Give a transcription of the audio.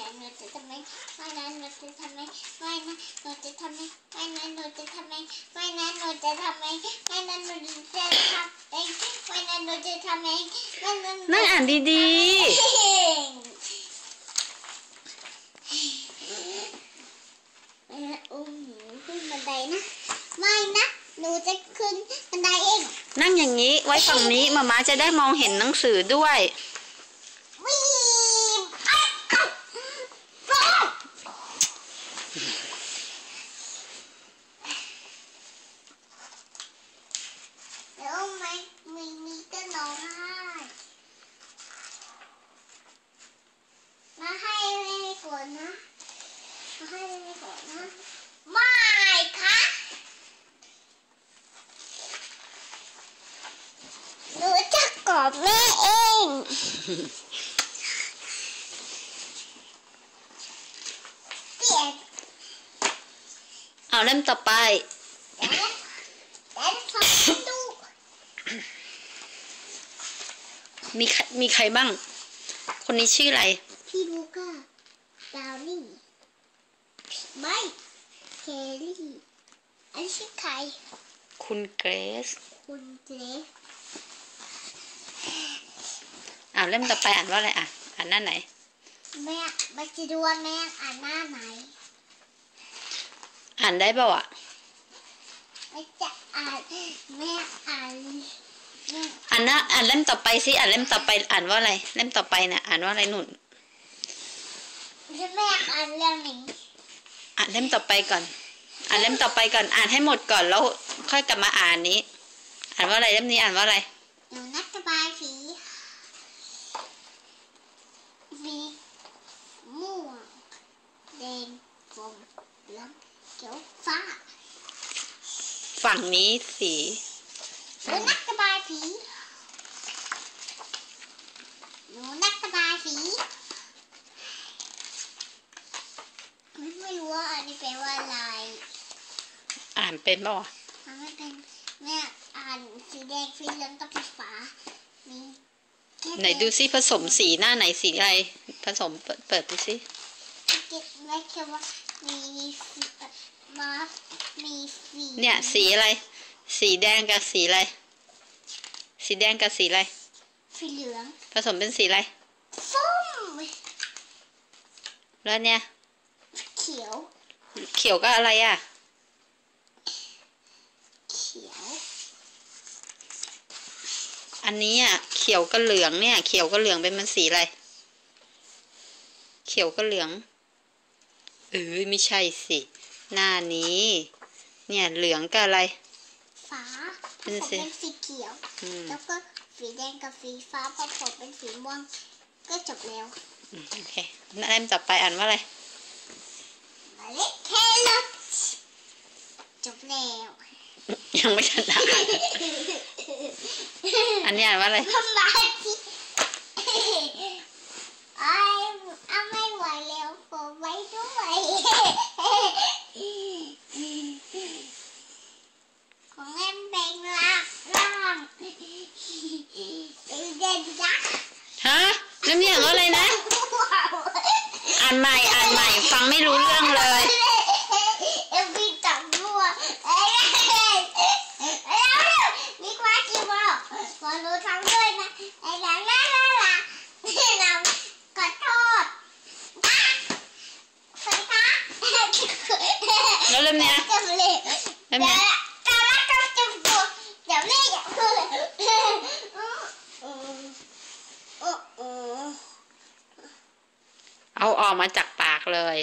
นะหนูจะทำไมไม่นะหนูจะทำไมไม่นะหนูจะทำไมไม่นะหนูจะทำไมไม่นะหนูจะทำไมไม่นะหนูจะทำเองไม่นะหนูจะทำเองไม่นะหนั่งอ่านดีเองไม่นะอุ้มหนูขึ้นบันไดนะไม่นะหนูจะขึ้นบันไดเองๆนั่งอย่างนี้ไว้ฝั่งนี้มาม่าจะได้มองเห็นหนังสือด้วย วิ่งเอ้ยเอ้ยเอ้ยแล้วไม่มีมีก็ร้องไห้มาให้แม่ก่ อนนะมาให้แม่ก่อนนะ ไม่ค่ะหนูจะกอดแม่เอง เปลี่ยนเอาเล่มต่อไปเดี๋ยวนะเดี๋ยวฟังดูมีใครมีใครบ้าง คนนี้ชื่ออะไร พี่ลูก้าดาวนี่ ไม่เคลลี่ อันนี้ชื่อใคร คุณเกรซคุณเจฟเอาเล่มต่อไปอ่านว่าอะไรอะ อ่านหน้าไหน แม่มาจะดูว่าแม่อ่านหน้าไหน อ่านได้เปล่าอะไม่จะอ่านแม่อ่านแม่อ่านหน้าอ่านเล่มต่อไปสิอ่านเล่มต่อไป อ่านว่าอะไร เล่มต่อไปเนี่ยอ่านว่าอะไรหนุนจะแม่อ่านเรื่องนี้ อ่านเล่มต่อไปก่อน อ่านเล่มต่อไปก่อน อ่านให้หมดก่อนแล้วค่อยกลับมาอ่านนี้ อ่านว่าอะไรเล่มนี้อ่านว่าอะไรหนูนักระบายสีมีม่วงแดงกลมเหลืองเขียวฟ้า ฝั่งนี้สีหนูนักระบายสีหนูนักระบายสี ไม่ไม่รู้ว่าอันนี้แปลว่าอะไร อ่านเป็นเปล่าวะมันไม่เป็นแม่อ่านสีแดงสีเหลืองกับสีฟ้ามีแค่ไหนดูซิผสมสีหน้าไหนสีอะไร ผสมเปิดเปิดดูซิเก็บไว้แค่ว่ามีสีมามีสีเนี่ยสีอะไร สีแดงกับสีอะไร สีแดงกับสีอะไร สีเหลือง ผสมเป็นสีอะไร ส้ม แล้วเนี่ยเขียว เขียวก็อะไรอะ เขียว อันนี้อะ เขียวกับเหลืองเนี่ย เขียวกับเหลืองเป็นมันสีอะไร เขียวกับเหลือง เออไม่ใช่สิ หน้านี้ เนี่ยเหลืองกับอะไร ฟ้าผเป็นสมสีเป็นสีเขียวอืมแล้วก็สีแดงกับสีฟ้าผสมเป็นสีม่วง ก็จบแล้วอืมโอเคเล่มต่อไปอ่านว่าอะไร เมาเล็ดแครอทจบแล้ว ยังไม่ทันอ่านอันนี้อ่านว่าอะไรทำมาสิไอ้เอาไม่ไหวแล้วขอไว้ด้วยของเล่นเป็นล่างล่างเป็นเด่นยักษ์ฮะเล่มนี้อ่านว่าอะไรนะ อ่านใหม่ อ่านใหม่ ฟังไม่รู้เรื่องเลย เอ็มพีตับรัวเอ้ยแล้วมีความคิดว่าขอรู้ทำด้วยนะไอ้หลังน่ารักนี่เราขอโทษนะสวัสดีค่ะ แล้วเล่มเนี้ยจำเลยเล่มเนี้ยเดี๋ยวเราจะจุดตัวเดี๋ยวนี่อย่าพูดอืมอืมอืมเอาออกมาจากปากเลย